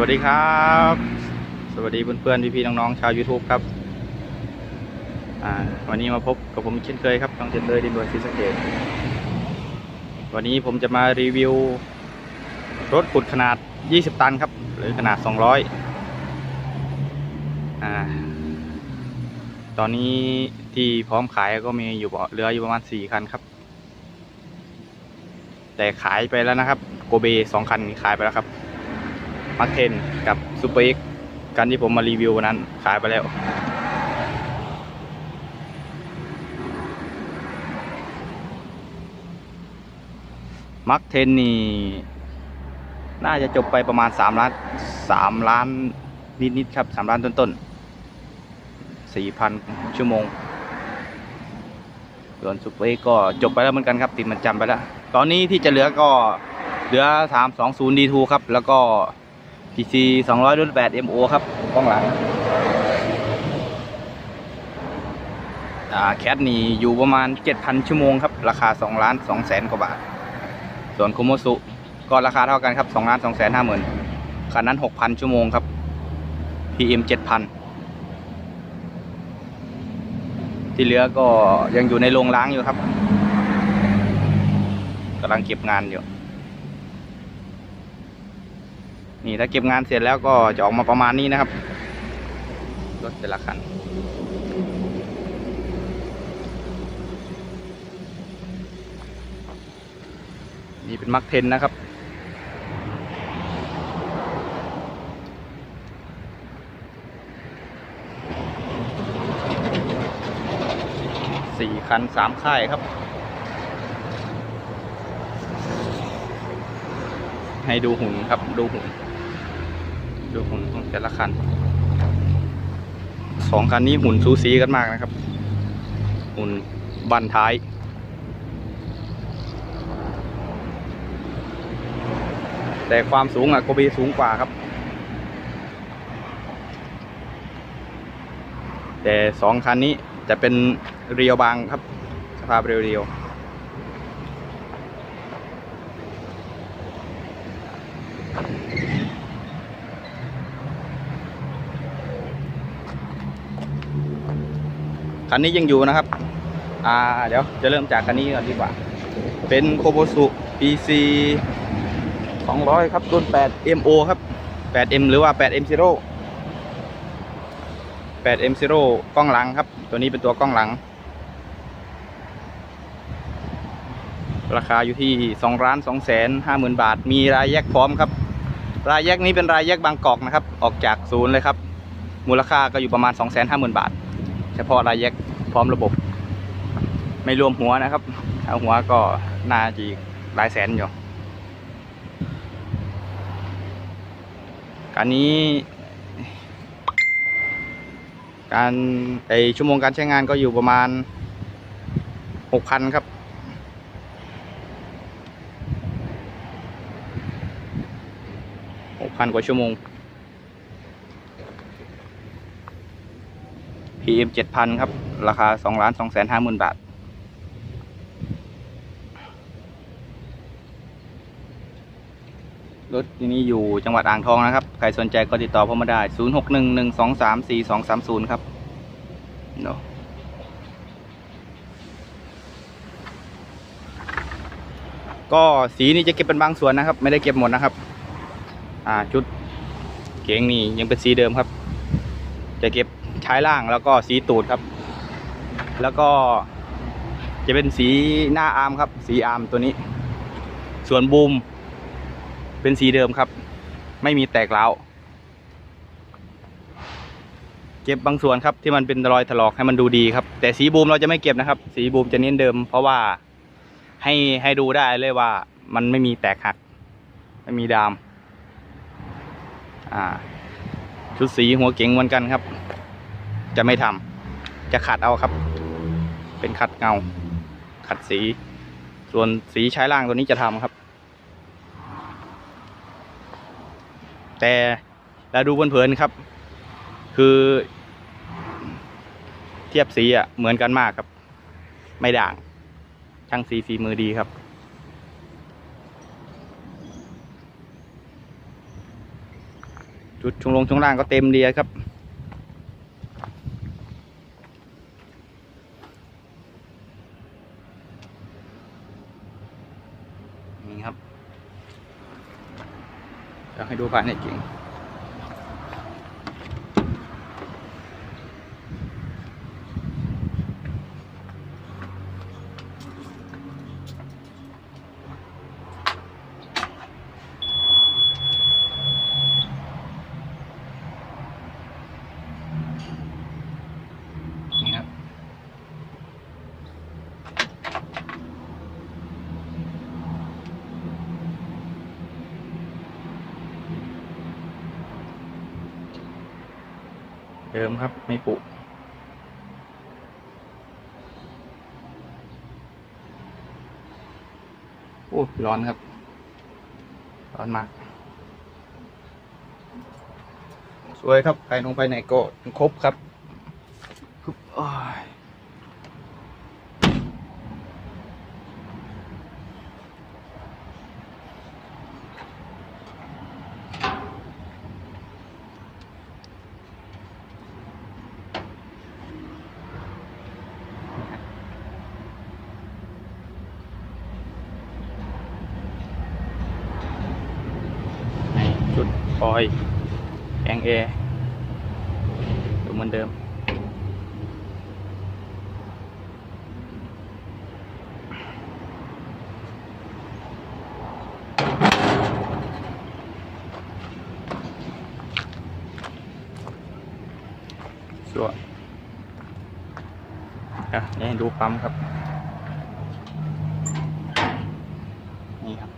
วัสดีครับ สวัสดีเพื่อนๆพี่ๆน้องๆชาว YouTube ครับวันนี้มาพบกับผมเช่นเคยครับน้องเจนเลยดินบนซีสเกตวันนี้ผมจะมารีวิว รถขุดขนาด 20 ตันครับ หรือขนาด 200อ่าตอนนี้ที่พร้อมขายก็มีอยู่เหลืออยู่ประมาณ 4 คันครับ แต่ขายไปแล้วนะครับ โกเบสองคันขายไปแล้วครับ มาร์คเทนกับซูเปอร์เอ็กกันที่ผมมารีวิววันนั้นขายไปแล้ว มาร์คเทนนี่ น่าจะจบไปประมาณสามล้านสามล้านนิด ๆ ครับสามล้านต้นๆสี่พันชั่วโมง ส่วนซูเปอร์เอ็กก็จบไปแล้วเหมือนกันครับ ติดมันจำไปแล้ว ตอนนี้ที่จะเหลือก็เหลือ 320 D2 ครับ แล้วก็ PC 200รุ่น8 MO ครับกล้องหลังแคทนี่อยู่ประมาณ 7,000 ชั่วโมงครับ ราคา2ล้าน2แสนกว่าบาท ส่วนคุโมสุก็ราคาเท่ากันครับ2ล้าน2แสน5หมื่นคันนั้น 6,000 ชั่วโมงครับ PM 7,000 ที่เหลือก็ยังอยู่ในโรงล้างอยู่ครับกำลังเก็บงานอยู่ นี่ถ้าเก็บงานเสร็จแล้วก็จะออกมาประมาณนี้นะครับ รถแต่ละคันนี่เป็นมักเทนนะครับ สี่คันสามค่ายครับ ให้ดูหุ่นครับ ดูหุ่น ดูหุ่นของแต่ละคันสองคันนี้หุ่นสูสีกันมากนะครับ หุ่นบันท้าย แต่ความสูงอะโกบีสูงกว่าครับ แต่สองคันนี้จะเป็นเรียวบางครับสภาพเรียวๆ คันนี้ยังอยู่นะครับอ่าเดี๋ยวจะเริ่มจากคันนี้ก่อนดีกว่า เป็นโคโบสุ PC 200 ครับรุ่น 8MO ครับ 8M หรือว่า 8M0 8M0 กล้องหลังครับ ตัวนี้เป็นตัวกล้องหลัง ราคาอยู่ที่2ล้าน2แสน5หมื่นบาท มีรายแยกพร้อมครับ รายแยกนี้เป็นรายแยกบางกอกนะครับ ออกจากศูนย์เลยครับ มูลค่าก็อยู่ประมาณ 2 5 0 0 0 0 บาท เฉพาะรายแยกพร้อมระบบ ไม่รวมหัวนะครับ เอาหัวก็น่าจะอีกหลายแสนอยู่การนี้ การไอชั่วโมงการใช้งานก็อยู่ประมาณหกพันครับหกพันกว่าชั่วโมง PM เจ็ดพันครับ ราคาสองล้านสองแสนห้าหมื่นบาท รถที่นี้อยู่จังหวัดอ่างทองนะครับ ใครสนใจก็ติดต่อผมมาได้ 0 6 1 1 2 3 4 2 3 0 ครับเนาะก็สีนี่จะเก็บเป็นบางส่วนนะครับ ไม่ได้เก็บหมดนะครับ อ่าชุดเก๋งนี่ยังเป็นสีเดิมครับ จะเก็บ ท้ายล่างแล้วก็สีตูดครับ แล้วก็จะเป็นสีหน้าอาร์มครับ สีอาร์มตัวนี้ ส่วนบูม เป็นสีเดิมครับ ไม่มีแตกร้าวเก็บบางส่วนครับที่มันเป็นรอยถลอกให้มันดูดีครับ แต่สีบูมเราจะไม่เก็บนะครับ สีบูมจะเน้นเดิม เพราะว่าให้ให้ดูได้เลยว่า มันไม่มีแตกหัก ไม่มีดาม อ่าชุดสีหัวเก๋งเหมือนกันครับ จะไม่ทำจะขัดเอาครับ เป็นขัดเงา ขัดสี ส่วนสีใช้ล่างตัวนี้จะทำครับ แต่เราดูเพลินๆครับ คือ เทียบสีอะเหมือนกันมากครับ ไม่ด่าง ช่างสีฝีมือดีครับจุดช่วงลงช่วงล่างก็เต็มเดียครับ นี่ครับ เราให้ดูภายในเก่ง เดิมครับไม่ปุโอ้ร้อนครับ ร้อนมาก สวยครับภายลงภายในก็ครบครับฮึบอ้ายนี่ ชุดฟอยแองเอดูเหมือนเดิมสวยอะนี่ดูปั๊มครับ นี่ครับ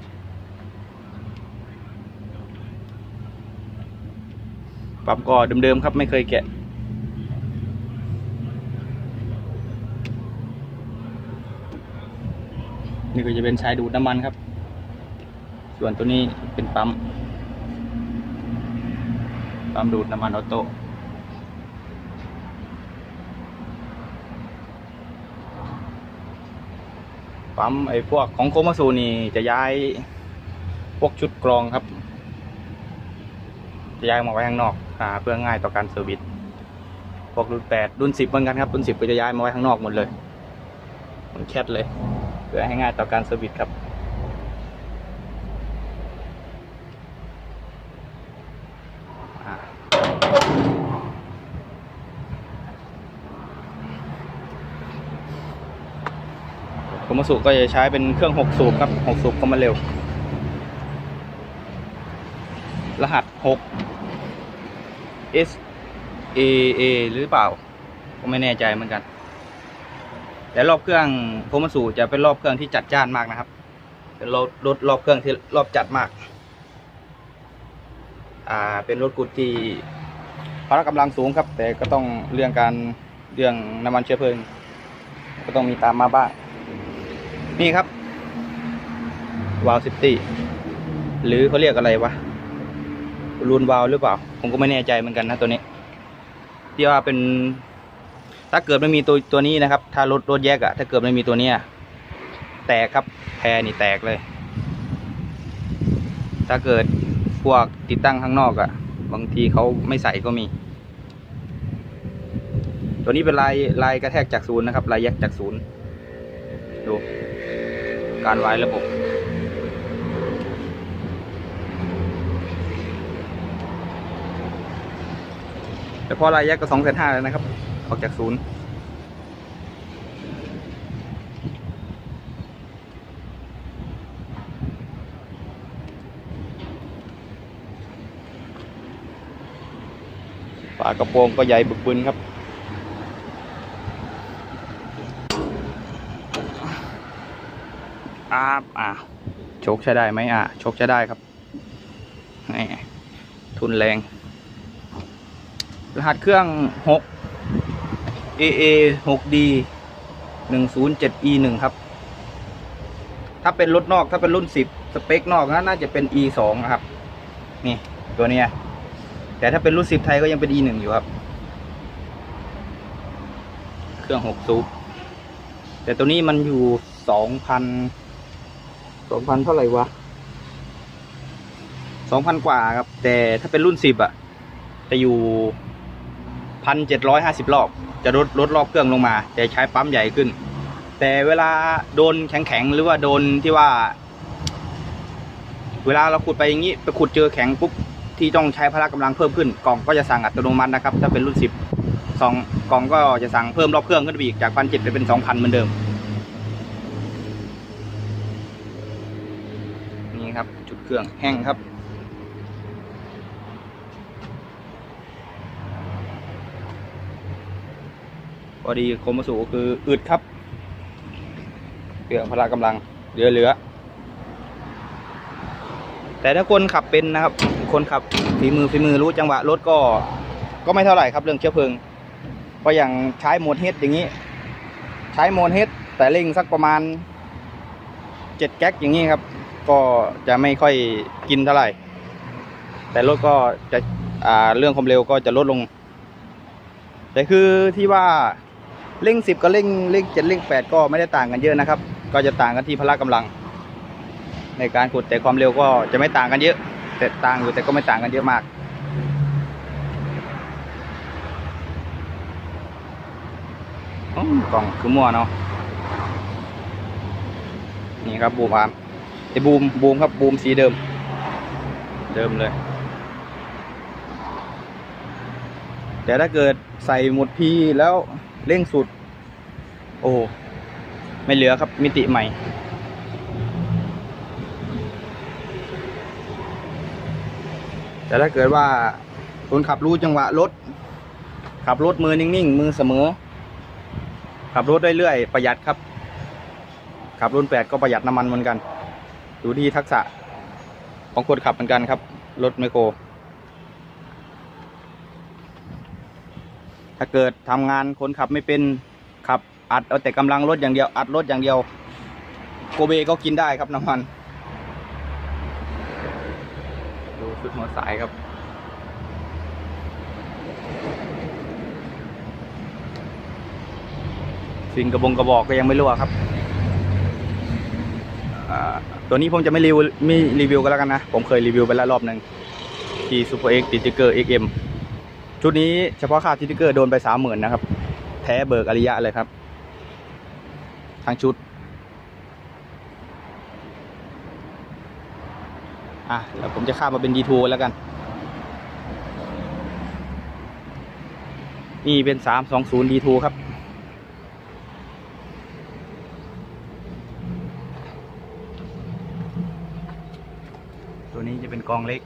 ปั๊มก็เดิมๆครับไม่เคยแกะ นี่ก็จะเป็นชายดูดน้ำมันครับ ส่วนตัวนี้เป็นปั๊ม ปั๊มดูดน้ำมันออโต้ปั๊มไอ้พวกของโคมาซูนี่จะย้ายพวกชุดกรองครับ ย้ายมาไว้ข้างนอกอ่าเพื่อง่ายต่อการเซอร์วิสพวกรุ่นแปดรุ่นสิบเหมือนกันครับรุ่นสิบก็จะย้ายมาไว้ข้างนอกหมดเลยเหมือนแคทเลย เพื่อให้ง่ายต่อการเซอร์วิสครับอ่าโคมสุก็จะใช้เป็นเครื่องหกสูบครับหกสูบก็มาเร็ว รหัสหก S A A หรือเปล่าก็ไม่แน่ใจเหมือนกัน แต่รอบเครื่องโคมาสูจะเป็นรอบเครื่องที่จัดจ้านมากนะครับ เป็นรถรถรอบเครื่องที่รอบจัดมาก อ่า เป็นรถกุดที่พละกำลังสูงครับ แต่ก็ต้องเรื่องการเรื่องน้ำมันเชื้อเพลิง ก็ต้องมีตามมาบ้าง นี่ครับวาลซิตี้หรือเขาเรียกอะไรวะ รูนวาลหรือเปล่า ผมก็ไม่แน่ใจเหมือนกันนะตัวนี้ ที่ว่าเป็น ถ้าเกิดไม่มีตัวตัวนี้นะครับ ถ้ารถรถแยกอะถ้าเกิดไม่มีตัวเนี้ยแตกครับแพรนี่แตกเลย ถ้าเกิดพวกติดตั้งข้างนอกอะบางทีเขาไม่ใส่ก็มี ตัวนี้เป็นลายลายกระแทกจากศูนย์นะครับ ลายแยกจากศูนย์ดูการไว้ระบบ แต่พอรายแยกก็สองแสนห้าแล้วนะครับ ออกจากศูนย์ฝากระโปรงก็ใหญ่บึกบึนครับอ่าอ่าโชคใช้ได้ไหมอ่าโชคใช้ได้ครับนี่ทุนแรง รหัสเครื่อง 6 AA 6D 107 E 1ครับ ถ้าเป็นรถนอกถ้าเป็นรุ่น 10 สเปคนอกนะน่าจะเป็น E 2ครับ นี่ตัวเนี้ย แต่ถ้าเป็นรุ่น 10 ไทยก็ยังเป็น E 1อยู่ครับ เครื่อง 6 ซูปแต่ตัวนี้มันอยู่ 2,000 2,000 เท่าไหร่วะ 2,000 กว่าครับ แต่ถ้าเป็นรุ่น 10อะจะอยู่ พันเจ็ดร้อยห้าสิบรอบ จะลดลดรอบเครื่องลงมาจะใช้ปั๊มใหญ่ขึ้น แต่เวลาโดนแข็งๆหรือว่าโดนที่ว่า เวลาเราขุดไปอย่างนี้ไปขุดเจอแข็งปุ๊บที่ต้องใช้พละกำลังเพิ่มขึ้นกล่องก็จะสั่งอัตโนมัตินะครับ ถ้าเป็นรุ่นสิบสองกล่องก็จะสั่งเพิ่มรอบเครื่องขึ้นไปอีกจากพันเจ็ดไปเป็นสองพันเหมือนเดิมนี่ครับจุดเครื่องแห้งครับ อดีโคมสูคืออึดครับเครื่อพละกำลังเหลือเหลือ แต่ถ้าคนขับเป็นนะครับ คนขับฝีมือฝีมือรู้จังหวะรถก็ ก็ไม่เท่าไหร่ครับเรื่องเชื้อเพลิงเพราะอย่างใช้โหมดเฮดอย่างนี้ ใช้โหมดเฮดแต่เร่งสักประมาณเจ็ดแก๊กอย่างนี้ครับ ก็จะไม่ค่อยกินเท่าไหร่ แต่รถก็จะเรื่องความเร็วก็จะลดลง แต่คือที่ว่า เร่งสิบกับเร่งเร่งเจ็ดเร่งแปดก็ไม่ได้ต่างกันเยอะนะครับ ก็จะต่างกันที่พละกำลัง ในการขุดแต่ความเร็วก็จะไม่ต่างกันเยอะ แต่ต่างอยู่แต่ก็ไม่ต่างกันเยอะมากอ๋อกล่องคือมั่วเนาะนี่ครับบูมอาร์มไอ้บูมบูมครับบูมสีเดิม เดิมเลย แต่ถ้าเกิดใส่หมดพีแล้ว เร่งสุด โอ้ไม่เหลือครับมิติใหม่ แต่ถ้าเกิดว่าคนขับรู้จังหวะรถ ขับรถมือนิ่งๆ มือเสมอ ขับรถเรื่อยๆประหยัดครับ ขับรุ่นแปดก็ประหยัดน้ำมันเหมือนกันดูที่ทักษะของคนขับเหมือนกันครับ รถไมโคร ถ้าเกิดทำงานคนขับไม่เป็นขับอัดเอาแต่กำลังรถอย่างเดียว อัดรถอย่างเดียว โกเบก็กินได้ครับน้ำมันดูชุดหัวสายครับสิ่งกระบงกระบอกก็ยังไม่รั่วครับตัวนี้ผมจะไม่รีวิวไม่รีวิวกันแล้วกันนะ ผมเคยรีวิวไปแล้วรอบหนึ่งที่ Super X ติติเกอร์ XM ชุดนี้เฉพาะค่าติติเกอร์โดนไปสามหมื่นนะครับแท้เบิกอริยะเลยครับ ทั้งชุด อะแล้วผมจะข้ามมาเป็น D2 แล้วกัน นี่เป็น320 D2 ครับตัวนี้จะเป็นกองเล็ก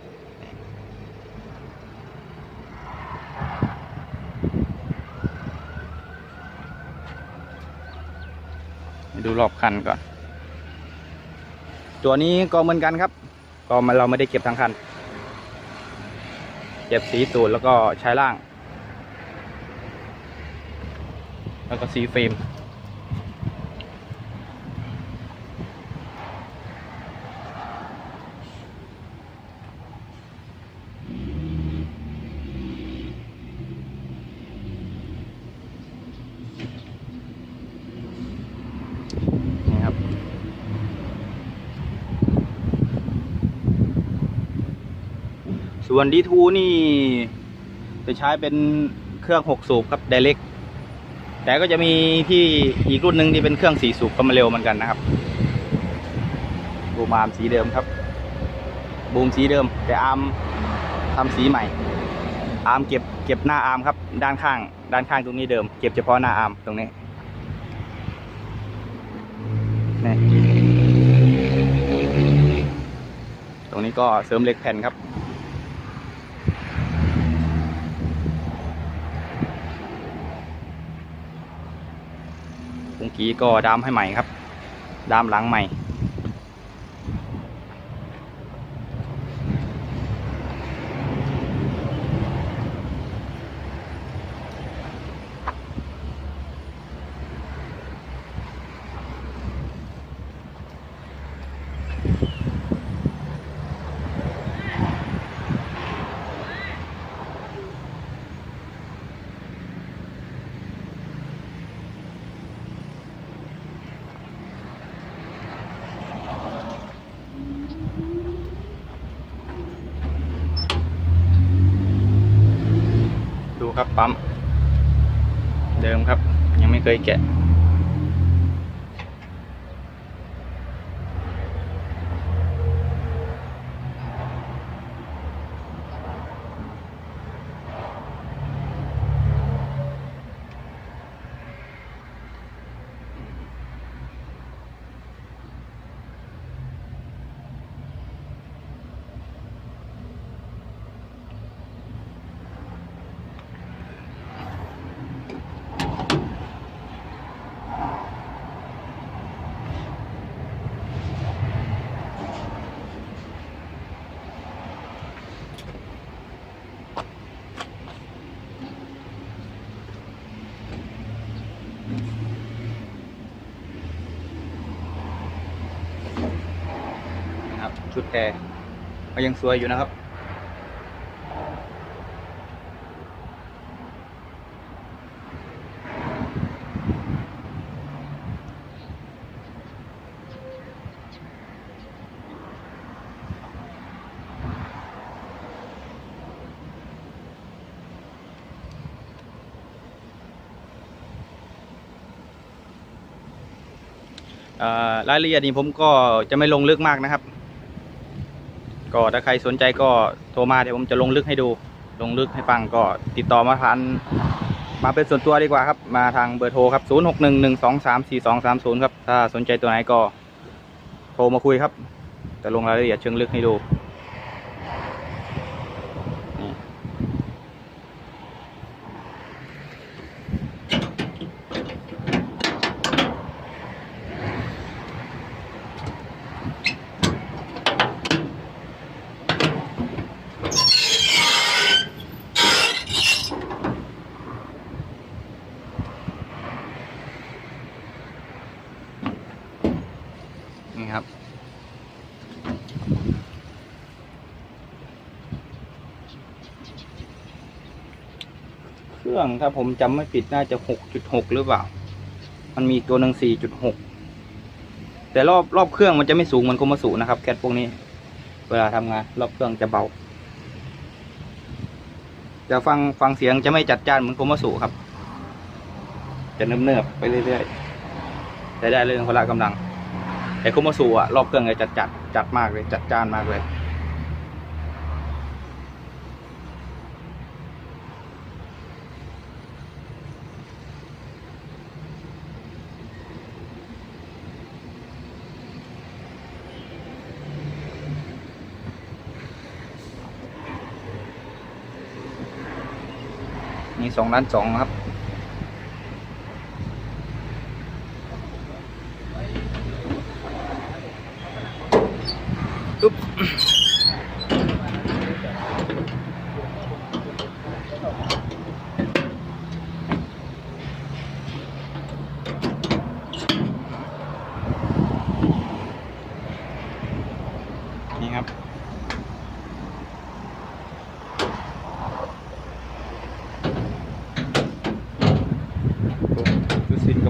รอบคันก่อน ตัวนี้ก็เหมือนกันครับ ก็มาเราไม่ได้เก็บทั้งคัน เก็บสีตูดแล้วก็ใช้ล่าง แล้วก็สีเฟรม ส่วนดีทูนี่ จะใช้เป็นเครื่อง6สูบครับไดเ c กแต่ก็จะมีที่อีกรุ่นหนึ่งที่เป็นเครื่อง4สูบก็มาเร็วเหมือนกันนะครับ บูมอาร์มสีเดิมครับ บูมสีเดิม แต่อาร์มทำสีใหม่ อาร์มเก็บเก็บหน้าอาร์มครับ ด้านข้าง ด้านข้างตรงนี้เดิม เก็บเฉพาะหน้าอาร์มตรงนี้นี่ตรงนี้ก็เสริมเหล็กแผ่นครับื่อกี้ก็ดามให้ใหม่ครับ ดามหลังใหม่ น ครับปั๊ม เดิมครับ ยัง ชุดแอร์ก็ยังสวยอยู่นะครับ รายละเอียดนี้ผมก็จะไม่ลงลึกมากนะครับ ก็ถ้าใครสนใจก็โทรมาเดี๋ยวผมจะลงลึกให้ดู ลงลึกให้ฟังก็ติดต่อมาทานมาเป็นส่วนตัวดีกว่าครับ มาทางเบอร์โทรครับ 0 6 1 1 2 3 4 2 3 0 ครับ ถ้าสนใจตัวไหนก็โทรมาคุยครับ จะลงรายละเอียดเชิงลึกให้ดู เครื่องถ้าผมจำไม่ผิดน่าจะหกจุดหกหรือเปล่า มันมีตัวหนึ่งสี่จุดหกแต่รอบรอบเครื่องมันจะไม่สูงเหมือนโคมาสูนะครับ แคทพวกนี้ เวลาทำงาน รอบเครื่องจะเบาจะฟังฟังเสียงจะไม่จัดจ้านเหมือนโคมาสูครับ จะเนิบๆไปเรื่อยๆแต่ได้เรื่องพละกำลัง แต่คุมาสูอะรอบเครื่องเลยจัดจัดจัดมากเลยจัดจ้านมากเลย มีสองล้านสองครับ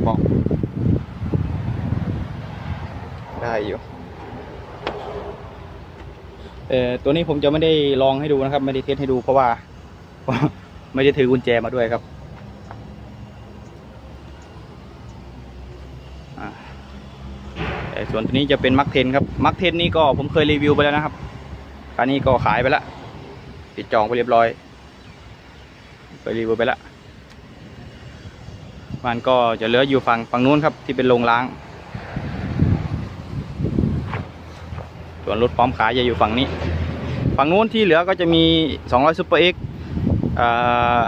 บอกได้อยู่เอ่อตัวนี้ผมจะไม่ได้ลองให้ดูนะครับ ไม่ได้เทสให้ดูเพราะว่า ไม่ได้ถือกุญแจมาด้วยครับอ่าแต่ส่วนตัวนี้จะเป็นมักเทนครับมักเทนนี่ก็ผมเคยรีวิวไปแล้วนะครับอันนี้ก็ขายไปแล้วติดจองไปเรียบร้อยเคยรีวิวไปแล้ว มันก็จะเหลืออยู่ฝั่งฝั่งนู้นครับที่เป็นโรงล้าง ส่วนรถพร้อมขายจะอยู่ฝั่งนี้ ฝั่งนู้นที่เหลือก็จะมี 200 Super X อ่า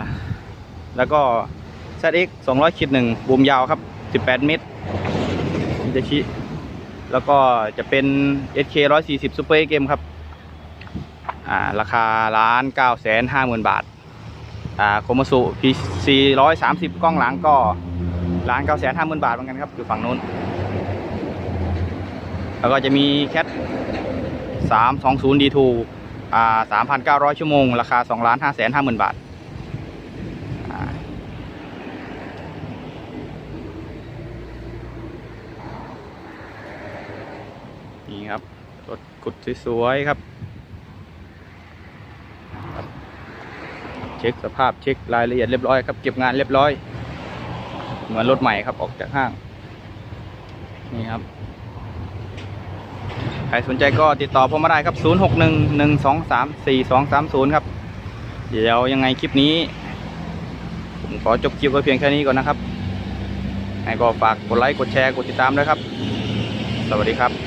แล้วก็ ZX 200ขีดหนึ่งบูมยาวครับ 18 เมตรมิจชิแล้วก็จะเป็น SK 140 Super X M ครับอ่าราคาล้าน9แสน5หมื่นบาท โคมาสุ PC 130กล้องหลังก็ล้าน9แสน5หมื่นบาทเหมือนกันครับอยู่ฝั่งนู้น แล้วก็จะมีแคทสามสองศูนย์ดีทูอ่า3,900ชั่วโมง ราคา2ล้าน5แสน5หมื่นบาทนี่ครับรถกุดสวยๆครับ ชช็คสภาพเช็ครายละเอียดเรียบร้อยครับเก็บงานเรียบร้อย เหมือนรถใหม่ครับออกจากห้างนี่ครับใครสนใจก็ติดต่อผมมาได้ครับ 0 6 1 1 2 3 4 2 3 0 ครับ เดี๋ยวยังไงคลิปนี้ ผมขอจบคลิปไว้เพียงแค่นี้ก่อนนะครับให้ก็ฝากกดไลค์กดแชร์กดติดตามด้วยครับ สวัสดีครับ